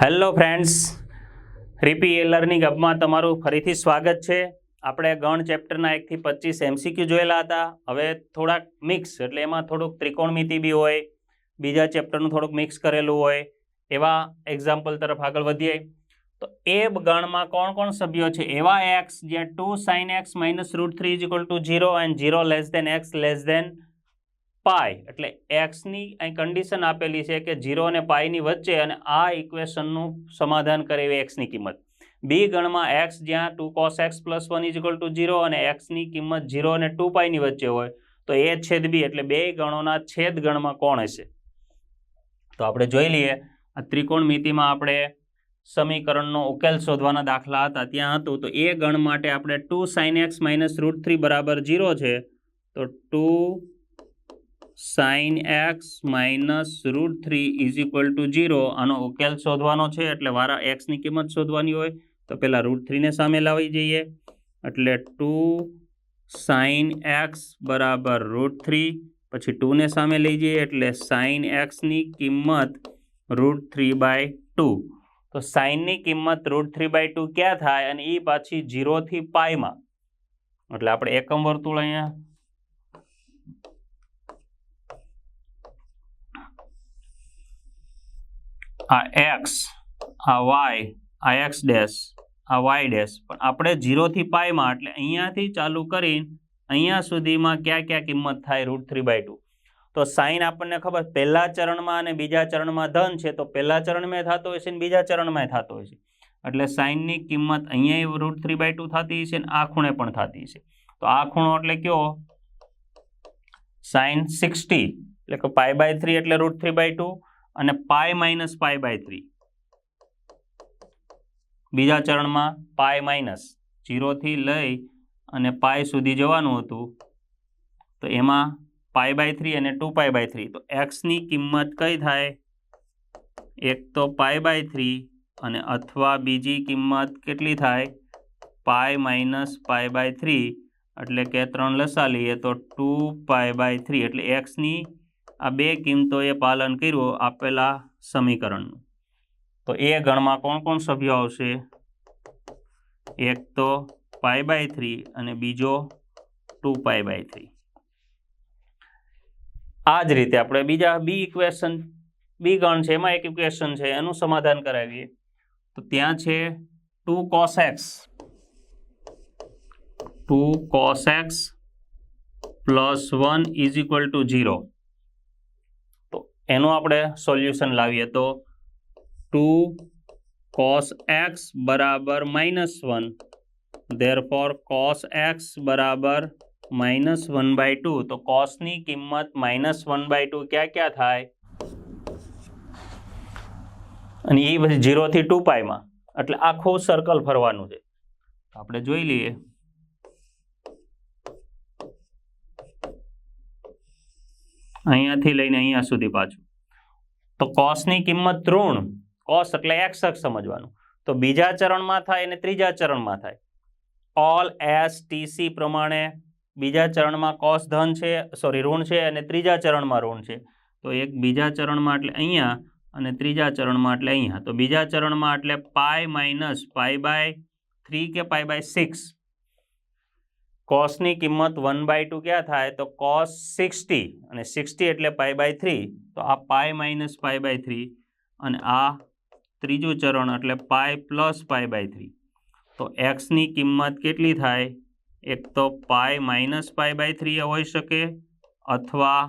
Hello friends, રીપી learning હબમાં તમારું ફરીથી સ્વાગત છે. આપણે ગણ ચેપ્ટરના એકથી પચીસ એમસીક્યુ જોયેલા હતા. હવે થોડાક મિક્સ, એટલે એમાં થોડુંક ત્રિકોણમિતિ બી હોય, બીજા ચેપ્ટરનું થોડુંક મિક્સ કરેલું હોય, એવા એક્ઝામ્પલ તરફ આગળ વધીએ. તો એ ગણમાં કોણ કોણ સભ્યો છે? એવા એક્સ જ્યાં two sine x minus root three is equal to zero and zero less than x less than pi એટલે એક્સની અહીં કન્ડિશન આપેલી છે કે ઝીરો અને પાયની વચ્ચે અને આ ઇક્વેશનનું સમાધાન કરે એવી એક્સની કિંમત. બી ગણમાં એક્સ જ્યાં two cos x plus one is equal to zero અને એક્સની કિંમત ઝીરો અને ટુ પાયની વચ્ચે હોય, તો એ છેદ બી એટલે બે ગણોના છેદ ગણમાં કોણ હશે? તો આપણે જોઈ લઈએ, આ ત્રિકોણમિતિમાં આપણે સમીકરણનો ઉકેલ શોધવાના દાખલા હતા, ત્યાં હતું. તો એ ગણ માટે આપણે two sine x minus root three બરાબર ઝીરો છે, તો two sine x minus root three is equal to zero આનો ઉકેલ શોધવાનો છે, એટલે વારા એક્સની કિંમત શોધવાની હોય, તો પહેલાં રૂટ થ્રીને સામે લાવી જઈએ. એટલે ટુ સાઇન એક્સ બરાબર રૂટ થ્રી પછી ટુને સામે લઈ જઈએ, એટલે સાઇન એક્સની કિંમત રૂટ થ્રી બાય ટુ તો સાઇનની કિંમત રૂટ થ્રી બાય ટુ ક્યાં થાય? અને એ પાછી ઝીરોથી પાયમાં એટલે આપણે એકમ વર્તુળ અહીંયા આ એક્સ આ વાય આ એક્સ ડેશ આ વાય ડેશ પણ આપણે ઝીરોથી પાયમાં એટલે અહીંયાથી ચાલુ કરીને અહીંયા સુધીમાં ક્યાં ક્યાં કિંમત થાય? રૂટ થ્રી બાય ટુ તો સાઈન આપણને ખબર, પહેલા ચરણમાં અને બીજા ચરણમાં ધન છે, તો પહેલા ચરણમાં થતો હોય છે ને બીજા ચરણમાં થતો હોય છે એટલે સાઈનની કિંમત અહીંયા રૂટ થ્રી બાય ટુ થતી છે ને આ ખૂણે પણ થતી છે તો આ ખૂણો એટલે કયો? સાઈન સિક્સટી એટલે કે પાય બાય થ્રી એટલે રૂટ થ્રી બાય ટુ અને pi minus pi by three બીજા ચરણમાં પાય માઇનસ જીરોથી લઈ અને પાય સુધી જવાનું હતું, તો એમાં પાય બાય થ્રી અને ટુ પાય બાય થ્રી તો એક્સની કિંમત કઈ થાય? એક તો પાય બાય થ્રી અને અથવા બીજી કિંમત કેટલી થાય? Pi minus pi by three એટલે કે ત્રણ લસા લઈએ તો ટુ પાય બાય થ્રી એટલે એક્સની આ બે કિંમતોએ પાલન કર્યું આપેલા સમીકરણનું. તો એ ગણમાં કોણ કોણ સભ્યો આવશે? એક તો પાય બાય થ્રી અને બીજો ટુ પાય બાય થ્રી. આ જ રીતે આપણે બીજા બી ઇક્વેશન, બી ગણ છે, એમાં એક ઇક્વેશન છે, એનું સમાધાન કરાવીએ. તો ત્યાં છે two cos x. Two cos x plus one is equal to zero. એનું આપણે સોલ્યુશન લાવીએ તો ટુ કોસ એક્સ બરાબર minus one. Therefore cos x બરાબર માઇનસ વન બાય ટુ. તો કોસની કિંમત માઇનસ વન બાય ટુ ક્યાં ક્યાં થાય? અને એ પછી ઝીરોથી ટુ પાયમાં. એટલે આખું સર્કલ ફરવાનું છે. આપણે જોઈ લઈએ. અહીંયાથી લઈને અહીંયા સુધી પાછું. તો કોસની કિંમત ઋણ કોસ એટલે એક્સ અક્ષ સમજવાનું. તો બીજા ચરણમાં થાય અને ત્રીજા ચરણમાં થાય. ઓલ એસ ટીસી પ્રમાણે બીજા ચરણમાં કોસ ધન છે સોરી ઋણ છે અને ત્રીજા ચરણમાં ઋણ છે. તો એક બીજા ચરણમાં એટલે અહીંયા અને ત્રીજા ચરણમાં એટલે અહીંયા. તો બીજા ચરણમાં એટલે pi minus pi by three કે પાય બાય સિક્સ કોસની કિંમત વન બાય ટુ ક્યાં થાય? તો કોસ સિક્સટી અને સિક્સટી એટલે પાય બાય થ્રી તો આ pi minus pi by three અને આ ત્રીજું ચરણ એટલે pi plus pi by three તો એક્સની કિંમત કેટલી થાય? એક તો pi minus pi by three હોઈ શકે અથવા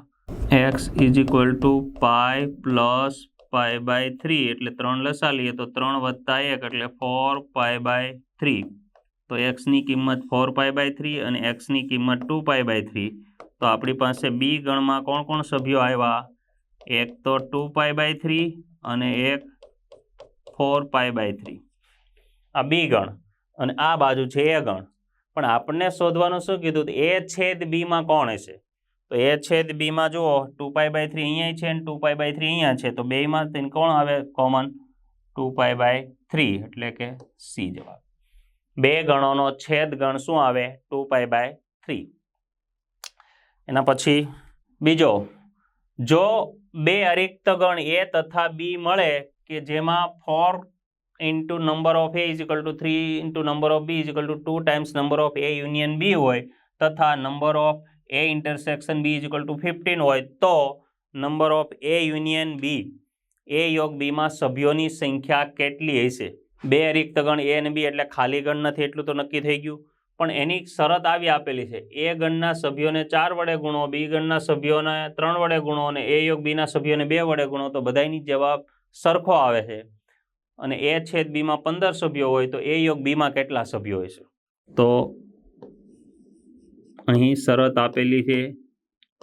x is equal to pi plus pi by three એટલે ત્રણ લસા લઈએ તો ત્રણ વત્તા એક એટલે ફોર પાય બાય થ્રી તો એક્સની કિંમત ફોર પાય બાય થ્રી અને એક્સની કિંમત ટુ પાય બાય થ્રી તો આપણી પાસે બી ગણમાં કોણ કોણ સભ્યો આવ્યા? એક તો ટુ પાય બાય થ્રી અને એક ફોર પાય બાય થ્રી આ બી ગણ અને આ બાજુ છે એ ગણ. પણ આપણને શોધવાનું શું કીધું? તો એ છેદ બીમાં કોણ હશે? તો એ છેદ બીમાં જુઓ ટુ પાય બાય થ્રી અહીંયા છે અને ટુ પાય બાય થ્રી અહીંયા છે. તો બેમાં તેને કોણ આવે? Common? Two pi by three એટલે કે સી જવાબ. બે ગણોનો છેદ ગણ શું આવે? Two pi by three. એના પછી બીજો, જો બે અરિક્ત ગણ એ તથા બી મળે કે જેમાં four into number of A is to three into number of B is to two times number of A union B હોય તથા number of A intersection B is equal to fifteen હોય તો number of A union B, A યોગ બીમાં સભ્યોની સંખ્યા કેટલી હશે? બે રિક્ત ગણ એ અને બી એટલે ખાલી ગણ નથી, એટલું તો નક્કી થઈ ગયું. પણ એની શરત આવી આપેલી છે. એ ગણના સભ્યોને ચાર વડે ગુણો, બી ગણના સભ્યોને ત્રણ વડે ગુણો અને એ યોગ બીના સભ્યોને બે વડે ગુણો, તો બધાની જવાબ સરખો આવે છે. અને એ છેદ બીમાં પંદર સભ્યો હોય તો એ યોગ બીમાં કેટલા સભ્યો હોય છે? તો અહીં શરત આપેલી છે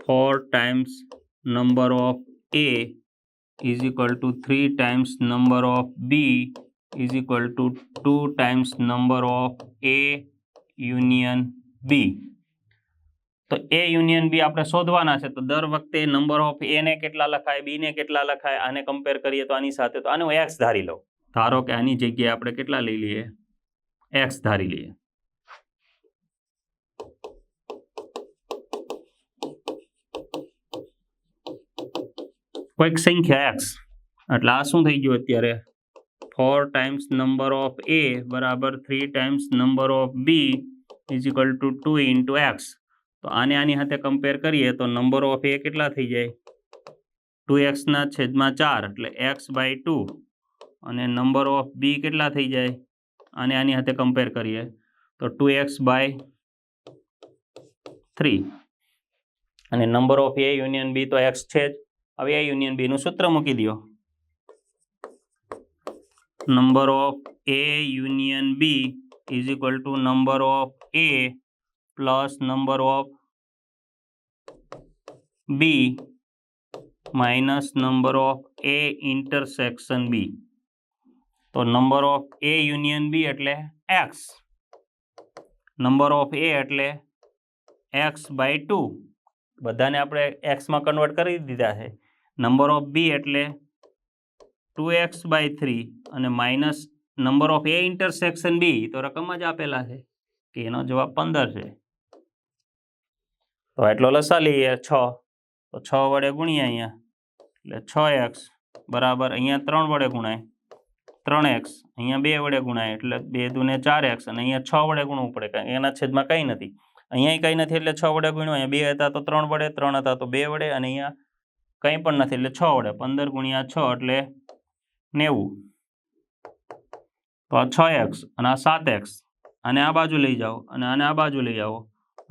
four times number of A is equal to three times number of B is equal to two times number of A union B તો એ યુનિયન બી આપણે શોધવાના છે. તો દર વખતે નંબર ઓફ એ ને કેટલા લખાય બી ને કેટલા લખાય, આને કમ્પેર કરીએ તો આની સાથે તો આને હું એક્સ ધારી લઉં ધારો કે આની જગ્યાએ આપણે કેટલા લઈ લઈએ? એક્સ ધારી લઈએ. કોઈક સંખ્યા એક્સ એટલે આ શું થઈ ગયું અત્યારે? Four times number of A બરાબર three times number of B is equal to two into x તો આને આની સાથે કમ્પેર કરીએ તો નંબર ઓફ એ કેટલા થઈ જાય ટુ એક્સના છેદમાં ચાર એટલે એક્સ બાય ટુ અને નંબર ઓફ બી કેટલા થઈ જાય આને આની સાથે કમ્પેર કરીએ તો ટુ એક્સ બાય થ્રી અને number of A union B તો એક્સ છે જ. હવે એ યુનિયન બીનું સૂત્ર મૂકી દો number of A union B is equal to number of A plus number of B minus number of A intersection B તો number of A union B એટલે x number of A એટલે x by two બધાને આપણે એક્સમાં convert કરી દીધા છે number of B એટલે two x by three અને minus number of A intersection B, તો રકમ જ આપેલા છે, કે એનો જવાબ પંદર છે. તો એટલો લસા લઈએ, છ. તો છ વડે ગુણીએ અહીંયા. એટલે છ એક્સ બરાબર, અહીંયા ત્રણ વડે ગુણાય. ત્રણ એક્સ, અહીંયા બે વડે ગુણાય, એટલે બે દુને ચાર એક્સ, અને અહીંયા છ વડે ગુણવું પડે એના છેદમાં કંઈ નથી. અહીંયા કંઈ નથી, એટલે છ વડે ગુણ્યું, અહીંયા બે હતા તો ત્રણ વડે, ત્રણ હતા તો બે વડે, અને અહીંયા કંઈ પણ નથી, એટલે છ વડે, પંદર ગુણ્યા છ એટલે નેવું. તો આ છ એક્સ અને આ સાત એક્સ અને આ બાજુ લઈ જાઓ અને આને આ બાજુ લઈ આવો.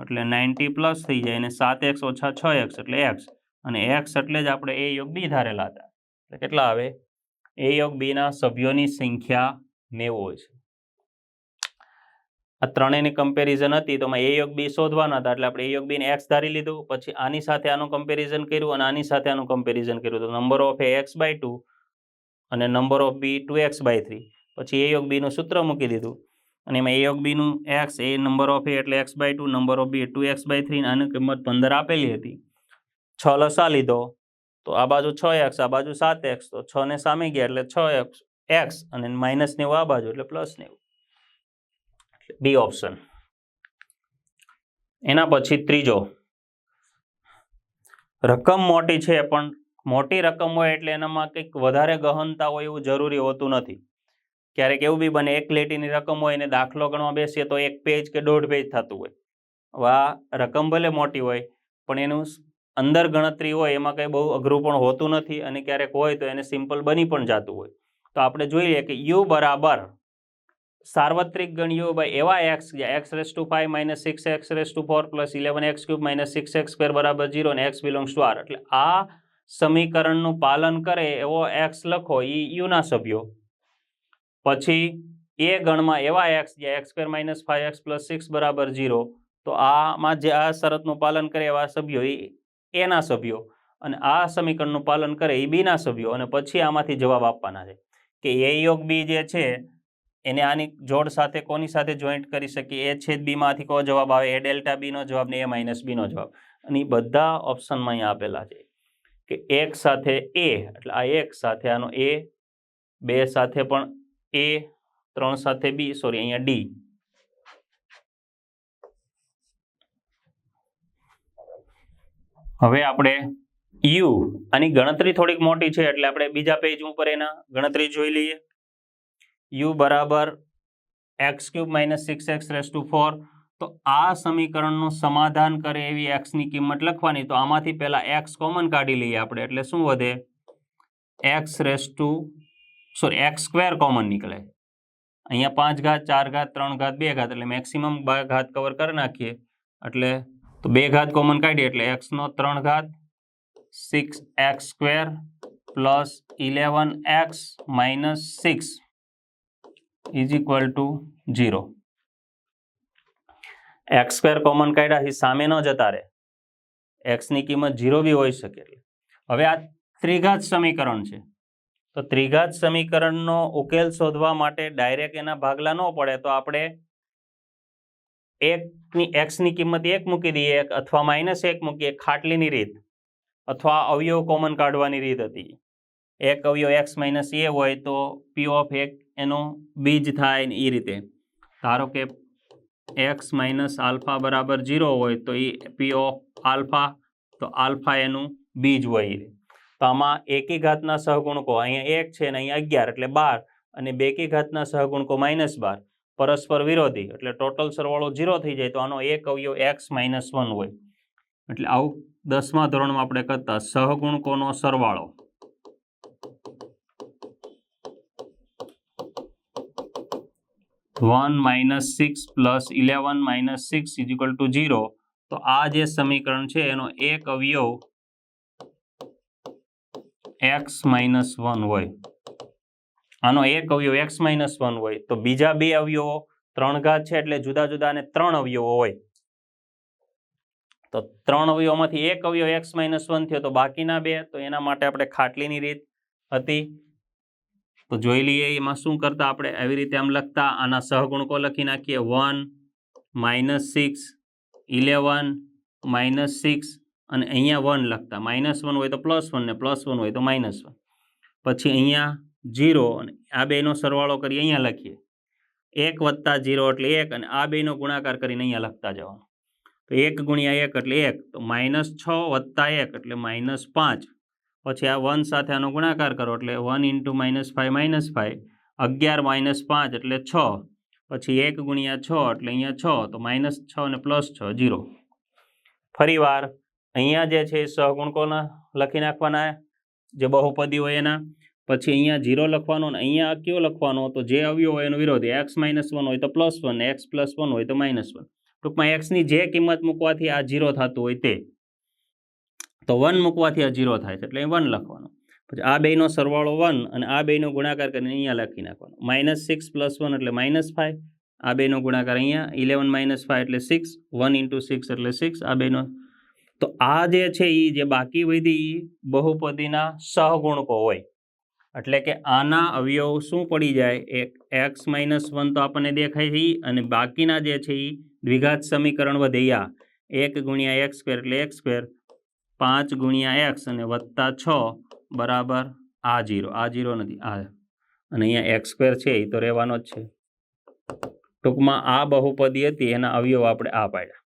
એટલે નાઇન્ટી પ્લસ થઈ જાય અને સાત એક્સ ઓછા છ એક્સ એટલે એક્સ અને એક્સ એટલે જ આપણે એ યોગ બી ધારેલા હતા. એટલે કેટલા આવે? એ યોગ બીના સભ્યોની સંખ્યા નેવો છે. આ ત્રણેયની કમ્પેરિઝન હતી તો એ યોગ બી શોધવાના હતા. એટલે આપણે એ યોગ બીને એક્સ ધારી લીધું. પછી આની સાથે આનું કમ્પેરિઝન કર્યું અને આની સાથે આનું કમ્પેરિઝન કર્યું. તો number of A x by two અને number of B two x by three પછી એ યોગ બીનું સૂત્ર મૂકી દીધું. અને એમાં એ યોગ બીનું x A number of A એટલે x by two number of B two x by three આની કિંમત પંદર આપેલી હતી. છ લસા લીધો, તો આ બાજુ છ એક્સ આ બાજુ સાત એક્સ તો છ ને સામે ગયા એટલે છ એક્સ એક્સ અને માઇનસ નેવું આ બાજુ એટલે પ્લસ નેવું. બી ઓપ્શન એના પછી ત્રીજો. રકમ મોટી છે, પણ મોટી રકમ હોય એટલે એનામાં કંઈક વધારે ગહનતા હોય એવું જરૂરી હોતું નથી. ક્યારેક એવું બી બને, એક લેટીની રકમ હોય અને દાખલો ગણવા બેસીએ તો એક પેજ કે દોઢ પેજ થતું હોય. વા રકમ ભલે મોટી હોય, પણ એનું અંદર ગણતરી હોય, એમાં કંઈ બહુ અઘરું પણ હોતું નથી અને ક્યારેક હોય તો એને સિમ્પલ બની પણ જતું હોય. તો આપણે જોઈએ કે યુ બરાબર સાર્વત્રિક ગણ્યો બાય એવા x x raise to five minus six x raise to four plus eleven x cube minus six x square બરાબર ઝીરો અને એક્સ બિલોંગ્સ ટુ આર એટલે આ સમીકરણનું પાલન કરે એવો એક્સ લખો એ યુના સભ્યો. પછી એ ગણમાં એવા એક્સ જે x square minus five x plus six બરાબર જીરો તો આમાં જે આ શરતનું પાલન કરે એવા સભ્યો, એ એના સભ્યો. અને આ સમીકરણનું પાલન કરે એ બીના સભ્યો. અને પછી આમાંથી જવાબ આપવાના છે કે એ યોગ બી જે છે, એને આની જોડ સાથે કોની સાથે જોઈન્ટ કરી શકીએ? એ છેદ બીમાંથી કયો જવાબ આવે? એ ડેલ્ટા બીનો જવાબ ને એ માઇનસ બીનો જવાબ. અને એ બધા ઓપ્શનમાં અહીંયા આપેલા છે કે એક સાથે એ એટલે આ એક સાથે, આનો એ બે સાથે પણ એ ત્રણ સાથે બી સોરી અહીંયા ડી હવે આપણે યુ આની ગણતરી થોડીક મોટી છે, એટલે આપણે બીજા પેજ ઉપર એના ગણતરી જોઈ લઈએ. યુ બરાબર x cube minus six x raise to four તો આ સમીકરણનું સમાધાન કરે એવી એક્સની કિંમત લખવાની. તો આમાંથી પહેલાં એક્સ કોમન કાઢી લઈએ આપણે, એટલે શું વધે? X raise to sorry, x square common નીકળે. અહીંયા પાંચ ઘાત, ચાર ઘાત, ત્રણ ઘાત, બે ઘાત, એટલે મેક્સિમમ ઘાત કવર કરી નાખીએ. એટલે તો બે ઘાત કોમન કાઢીએ, એટલે એક્સનો ત્રણ ઘાત six x square plus eleven x minus six is equal to zero x square common કાઢ્યાથી સામે ન જતા રહે. એક્સની કિંમત ઝીરો બી હોઈ શકે એટલે. હવે આ ત્રિઘાત સમીકરણ છે. તો ત્રિઘાત સમીકરણનો ઉકેલ શોધવા માટે ડાયરેક્ટ એના ભાગલા ન પડે તો આપણે એકની એક્સની કિંમત એક મૂકી દઈએ, એક અથવા માઇનસ એક મૂકીએ ખાટલીની રીત અથવા અવયવ કોમન કાઢવાની રીત હતી. એક અવયવ એક્સ માઇનસ એ હોય તો પી ઓફ એક એનું બીજ થાય એ રીતે. ધારો કે એક્સ માઇનસ આલ્ફા બરાબર ઝીરો હોય તો એ પી ઓફ આલ્ફા તો આલ્ફા એનું બીજ હોય એ તો આમાં એકી ઘાતના સહગુણકો અહીંયા એક છે ને અહીંયા અગિયાર એટલે બાર અને બેકી ઘાતના સહગુણકો માઇનસ બાર. પરસ્પર વિરોધી એટલે ટોટલ સરવાળો ઝીરો થઈ જાય તો આનો એક અવયવ એક્સ માઇનસ વન હોય. એટલે આવું દસમા ધોરણમાં આપણે કરતા સહગુણકોનો સરવાળો. One minus six plus eleven minus six is equal to zero તો આ જે સમીકરણ છે એનો એક અવયવ એક્સ માઇનસ વન હોય. આનો એક અવયવ એક્સ માઇનસ વન હોય, તો બીજા બે અવયવો ત્રણ ઘાત છે એટલે જુદા જુદા અને ત્રણ અવયવો હોય. તો ત્રણ અવયવોમાંથી એક અવયવ એક્સ માઇનસ વન થયો તો બાકીના બે, તો એના માટે આપણે ખાટલીની રીત હતી. તો જોઈ લઈએ એમાં શું કરતા આપણે આવી રીતે આમ લખતા, આના સહગુણકો લખી નાખીએ. One minus six eleven minus six અને અહીંયા વન લખતા. માઇનસ વન હોય તો પ્લસ વન ને પ્લસ વન હોય તો માઇનસ વન. પછી અહીંયા જીરો અને આ બેનો સરવાળો કરી અહીંયા લખીએ. એક વત્તા જીરો એટલે એક અને આ બેનો ગુણાકાર કરીને અહીંયા લખતા જવાનું. તો એક ગુણ્યા એક એટલે એક. તો માઇનસ છ વત્તા એક એટલે માઇનસ પાંચ. પછી આ વન સાથે આનો ગુણાકાર કરો એટલે one into minus five minus five. અગિયાર માઇનસ પાંચ એટલે છ. પછી એક ગુણ્યા છ એટલે અહીંયા છ. તો માઇનસ છ અને પ્લસ છ જીરો ફરીવાર અહીંયા જે છે એ સહગુણકોના લખી નાખવાના જે બહુપદી હોય એના. પછી અહીંયા જીરો લખવાનો ને અહીંયા કયો લખવાનો તો જે આવ્યો હોય એનો વિરોધ. એક્સ માઇનસ વન હોય તો plus one x plus one હોય તો માઇનસ વન ટૂંકમાં એક્સની જે કિંમત મૂકવાથી આ જીરો થતું હોય તે. તો વન મૂકવાથી આ જીરો થાય છે, એટલે વન લખવાનું. પછી આ બેનો સરવાળો વન અને આ બેનો ગુણાકાર કરીને અહીંયા લખી નાખવાનો. માઇનસ સિક્સ પ્લસ વન એટલે માઇનસ ફાઇવ આ બેનો ગુણાકાર અહીંયા ઇલેવન માઇનસ ફાઇવ એટલે સિક્સ વન ઇન્ટુ સિક્સ એટલે સિક્સ આ બેનો તો આ જે છે એ જે બાકી વધી બહુપદીના સહગુણકો હોય. એટલે કે આના અવયવ શું પડી જાય? એક એક્સ માઇનસ વન તો આપણને દેખાય છે અને બાકીના જે છે એ દ્વિઘાત સમીકરણ વધ્યા. એક ગુણ્યા એક્સ સ્ક્વેર એટલે એક્સ સ્ક્વેર પાંચ ગુણ્યા એક્સ અને વત્તા છ બરાબર આ જીરો આ જીરો નથી, આ અને અહીંયા એક્સ સ્ક્વેર છે એ તો રહેવાનો જ છે. ટૂંકમાં આ બહુપદી હતી, એના અવયવ આપણે આ પાડ્યા.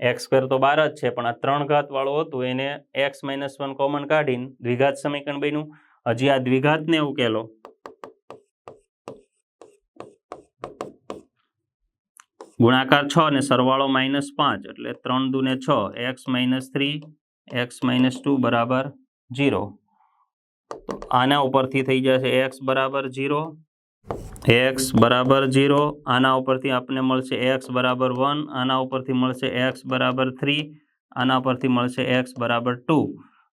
એક્સ સ્ક્વેર તો બાર જ છે, પણ આ ત્રણ ઘાત વાળું હતું, એને એક્સ માઇનસ વન કોમન કાઢીને દ્વિઘાત સમીકરણ બન્યું. હજી આ દ્વિઘાતને ઉકેલો ગુણાકાર છ અને સરવાળો માઇનસ પાંચ, એટલે ત્રણ દુને છ x minus three x minus two બરાબર જીરો આના ઉપરથી થઈ જશે એક્સ બરાબર જીરો એક્સ બરાબર જીરો આના ઉપરથી આપણને મળશે એક્સ બરાબર વન, આના ઉપરથી મળશે એક્સ બરાબર થ્રી, આના પરથી મળશે એક્સ બરાબર ટુ.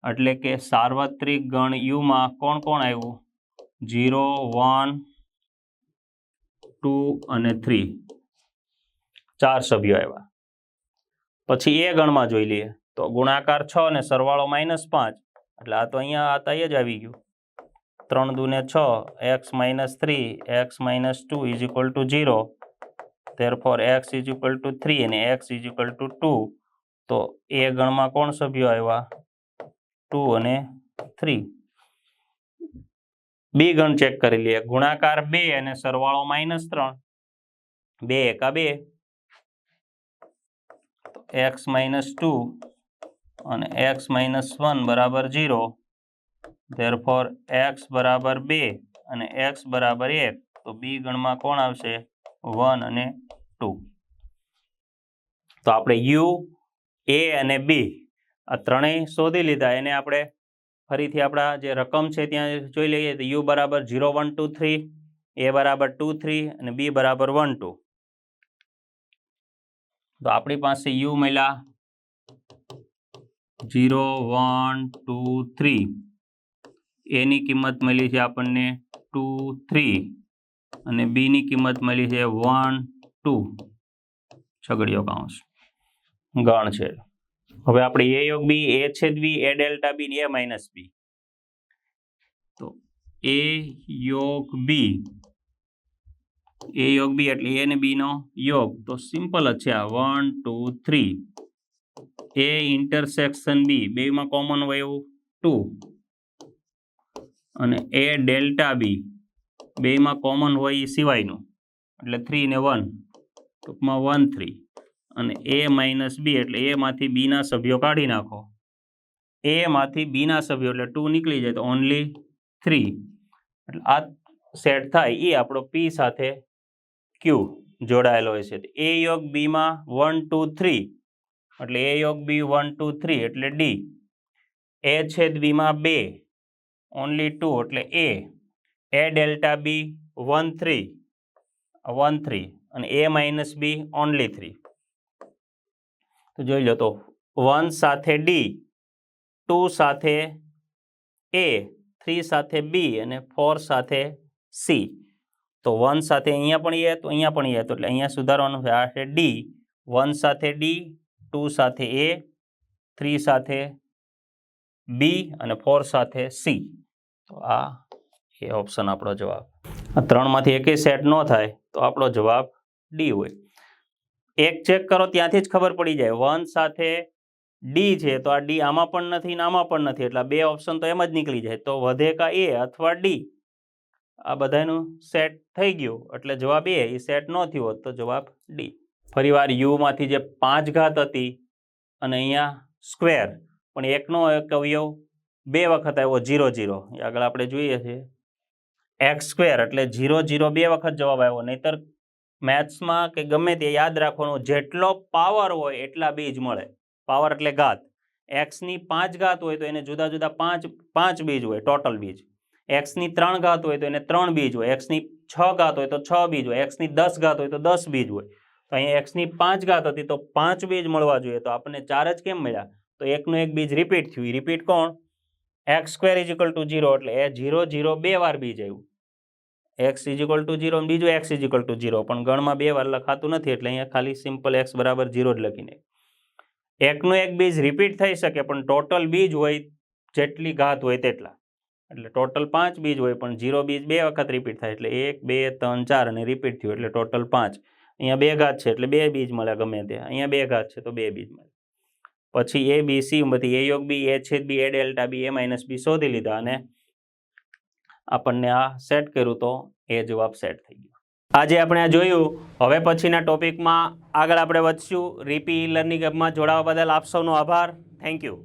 એટલે કે સાર્વત્રિક ગણ યુમાં કોણ કોણ આવ્યું? જીરો વન, ટુ અને થ્રી. ચાર સભ્યો આવ્યા. પછી એ ગણમાં જોઈ લઈએ. તો ગુણાકાર છ અને સરવાળો માઇનસ પાંચ. એટલે આ તો અહીંયા આ તય જ આવી ગયું. ત્રણ દુને છ, x minus three, x minus two is equal to zero. Therefore x is equal to three અને x is equal to two. તો એ ગણમાં કોણ સભ્યો આવ્યા? ટુ અને થ્રી. બી ગણ ચેક કરી લઈએ. ગુણાકાર બે અને સરવાળો માઇનસ ત્રણ. બે એકા બે. એક્સ માઇનસ ટુ અને એક્સ માઇનસ વન બરાબર ઝીરો. ધેરફોર એક્સ બરાબર બે અને એક્સ બરાબર એક, તો બી ગણમાં કોણ આવશે? વન અને ટુ તો આપણે યુ એ અને બી આ ત્રણેય શોધી લીધા. એને આપણે ફરીથી આપણા જે રકમ છે ત્યાં જોઈ લઈએ, તો યુ બરાબર zero one two three A બરાબર ટુ થ્રી અને બી બરાબર વન ટુ તો આપણી પાસે યુ મળ્યા ઝીરો વન ટુ થ્રી એની કિંમત મળી છે આપણને ટુ થ્રી અને બીની કિંમત મળી છે વન ટુ. છગડીયો કાઉન્સ ગણ છે. હવે આપણે એ યોગ બી, એ છેદ બી, એ ડેલ્ટા બી એ માઇનસ બી. તો એ યોગ બી, એ યોગ બી એટલે એ ને બી નો યોગ. તો સિમ્પલ જ છે આ one two three. A intersection B, બેમાં કોમન હોય એવું ટુ. અને એ ડેલ્ટા બી. બેમાં કોમન હોય એ સિવાયનું. એટલે થ્રી ને વન ટૂંકમાં વન થ્રી અને એ માઇનસ બી એટલે એમાંથી બીના સભ્યો કાઢી નાખો. એમાંથી બીના સભ્યો એટલે ટુ નીકળી જાય તો ઓનલી થ્રી એટલે આ સેટ થાય એ આપણો પી સાથે ક્યુ જોડાયેલો હોય છે. એ યોગ બીમાં વન ટુ થ્રી એટલે એ યોગ બી વન ટુ થ્રી એટલે ડી એ છેદ બીમાં બે. ઓનલી ટુ એટલે A A delta B one three one three અને A minus B only three તો જોઈ લો તો વન સાથે ડી ટુ સાથે એ થ્રી સાથે બી અને ફોર સાથે સી તો વન સાથે અહીંયા પણ એ તો અહીંયા પણ એ તો એટલે અહીંયા સુધારવાનું આ છે ડી વન સાથે ડી ટુ સાથે એ થ્રી સાથે બી અને ફોર સાથે સી તો આ એ ઓપ્શન આપણો જવાબ. આ ત્રણમાંથી એકેય સેટ ન થાય તો આપણો જવાબ ડી હોય. એક ચેક કરો ત્યાંથી જ ખબર પડી જાય. વન સાથે ડી છે તો આ ડી આમાં પણ નથી ને આમાં પણ નથી. એટલે બે ઓપ્શન તો એમ જ નીકળી જાય. તો વધે કા એ અથવા ડી આ બધાનું સેટ થઈ ગયું. એટલે જવાબ એ એ સેટ ન થયો હોત તો જવાબ ડી ફરીવાર યુમાંથી જે પાંચ ઘાત હતી અને અહીંયા સ્ક્વેર પણ એકનો એક અવયવ બે વખત આવ્યો ઝીરો ઝીરો આગળ આપણે જોઈએ છીએ. એક્સ સ્ક્વેર એટલે ઝીરો જીરો બે વખત જવાબ આવ્યો. નહીતર મેથ્સમાં કે ગમે તે યાદ રાખવાનું, જેટલો પાવર હોય એટલા બીજ મળે. પાવર એટલે ઘાત. એક્સની પાંચ ઘાત હોય તો એને જુદા જુદા પાંચ પાંચ બીજ હોય ટોટલ બીજ. એક્સની ત્રણ ઘાત હોય તો એને ત્રણ બીજ હોય. એક્સની છ ઘાત હોય તો છ બીજ હોય. એક્સની દસ ઘાત હોય તો દસ બીજ હોય. તો અહીંયા એક્સની પાંચ ઘાત હતી તો પાંચ બીજ મળવા જોઈએ. તો આપણને ચાર જ કેમ મળ્યા? તો એકનું એક બીજ રિપીટ થયું. રિપીટ કોણ? X square is to zero એટલે એ જીરો જીરો બે વાર બીજ આવ્યું. એક્સ ઇઝ ટુ જીરો બીજું એક્સ ઇઝ ટુ જીરો પણ ગણમાં બે વાર લખાતું નથી એટલે અહીંયા ખાલી સિમ્પલ એક્સ બરાબર જીરો જ લખીને એકનું એક બીજ રિપીટ થઈ શકે, પણ ટોટલ બીજ હોય જેટલી ઘાત હોય તેટલા. એટલે ટોટલ પાંચ બીજ હોય, પણ જીરો બીજ બે વખત રિપીટ થાય એટલે એક, બે, ત્રણ, ચાર અને રિપીટ થયું એટલે ટોટલ પાંચ. અહીંયા બે ઘાત છે એટલે બે બીજ મળે ગમે તે અહીંયા બે ઘાત છે તો બે બીજ મળે પછી એ બી સી બધી એ યોગ બી એ છેદ બી એ ડેલ્ટા બી એ માઇનસ બી શોધી લીધા અને આપણને આ સેટ કર્યું તો એ જવાબ સેટ થઈ ગયો. આજે આપણે આ જોયું. હવે પછીના ટોપિકમાં આગળ આપણે વધશું. રીપી લર્નિંગ એપમાં જોડાવા બદલ આપ સૌનો આભાર. Thank you